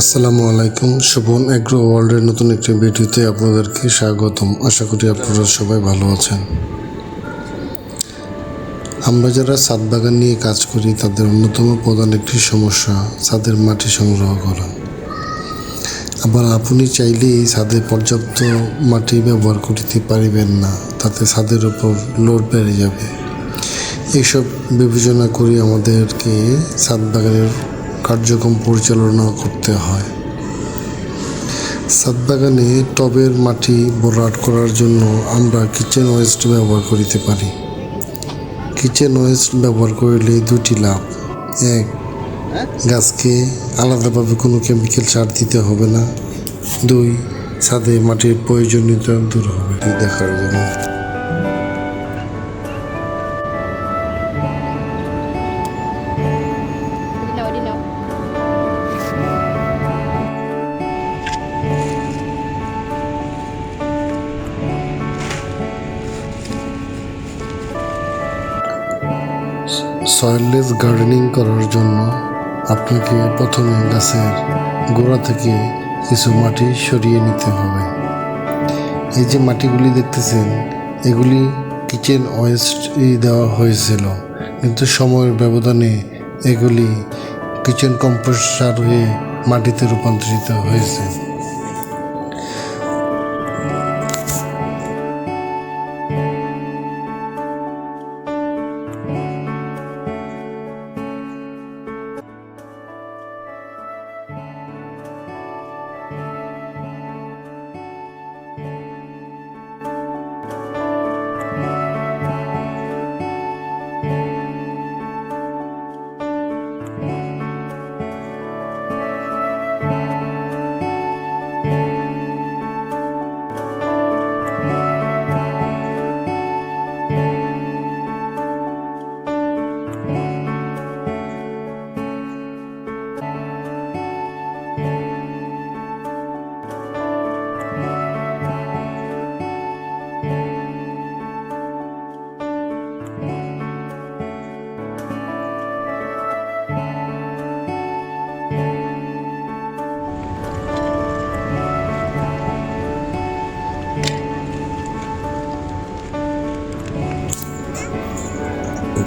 আসসালামু আলাইকুম। শোভন অ্যাগ্রো ওয়ার্ল্ডের নতুন একটি ভিডিওতে আপনাদেরকে স্বাগতম। আশা করি আপনারা সবাই ভালো আছেন। আমরা যারা ছাদ বাগান নিয়ে কাজ করি, তাদের অন্যতম প্রধান একটি সমস্যা, ছাদের মাটি সংগ্রহ করা। আবার আপনি চাইলেই ছাদে পর্যাপ্ত মাটি ব্যবহার করতে পারিবেন না, তাতে ছাদের উপর লোড বেড়ে যাবে। এইসব বিবেচনা করি আমাদেরকে ছাদ বাগানের কার্যক্রম পরিচালনা করতে হয়। ছাদ বাগানে টবের মাটি ভরাট করার জন্য আমরা কিচেন ওয়েস্ট ব্যবহার করিতে পারি। কিচেন ওয়েস্ট ব্যবহার করলে দুটি লাভ। এক, গাছকে আলাদাভাবে কোনো কেমিক্যাল সার দিতে হবে না। দুই, ছাদে মাটির প্রয়োজনীয়তা দূর হবে দেখার জন্য। সয়েললেস গার্ডেনিং করার জন্য আপনাকে প্রথমে গাছের গোড়া থেকে কিছু মাটি সরিয়ে নিতে হবে। এই যে মাটিগুলি দেখতেছেন, এগুলি কিচেন ওয়েস্ট দেওয়া হয়েছিল। কিন্তু সময়ের ব্যবধানে এগুলি কিচেন কম্পোস্ট সার হয়ে মাটিতে রূপান্তরিত হয়েছে।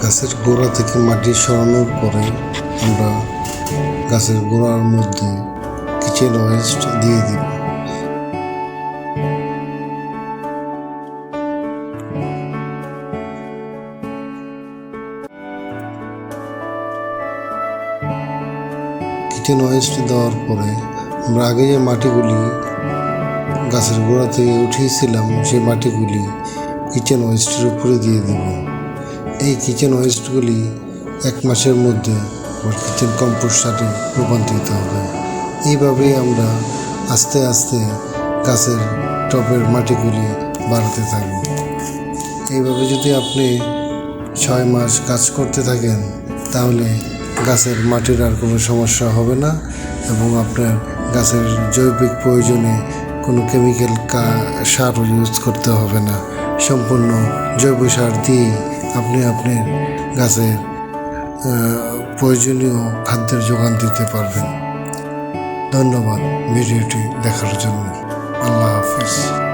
গাছের গোড়া থেকে মাটি সরানোর পরে আমরা গাছের গোড়ার মধ্যে কিচেন ওয়েস্ট দিয়ে দিব। কিচেন ওয়েস্ট দেওয়ার পরে আমরা আগে যে মাটিগুলি গাছের গোড়া থেকে উঠিয়েছিলাম সেই মাটিগুলি কিচেন ওয়েস্টের উপরে দিয়ে দেব। এই কিচেন ওয়েস্টগুলি এক মাসের মধ্যে আমার কিচেন কম্পোস্ট সারে রূপান্তরিত হবে। এইভাবেই আমরা আস্তে আস্তে গাছের টবের মাটিগুলি বাড়াতে থাকব। এইভাবে যদি আপনি ছয় মাস কাজ করতে থাকেন, তাহলে গাছের মাটির আর কোনো সমস্যা হবে না এবং আপনার গাছের জৈবিক প্রয়োজনে কোনো কেমিক্যাল সারও ইউজ করতে হবে না। সম্পূর্ণ জৈব সার দিয়েই আপনি আপনি গাছের প্রয়োজনীয় খাদ্যের যোগান দিতে পারবেন। ধন্যবাদ ভিডিওটি দেখার জন্য। আল্লাহ হাফিজ।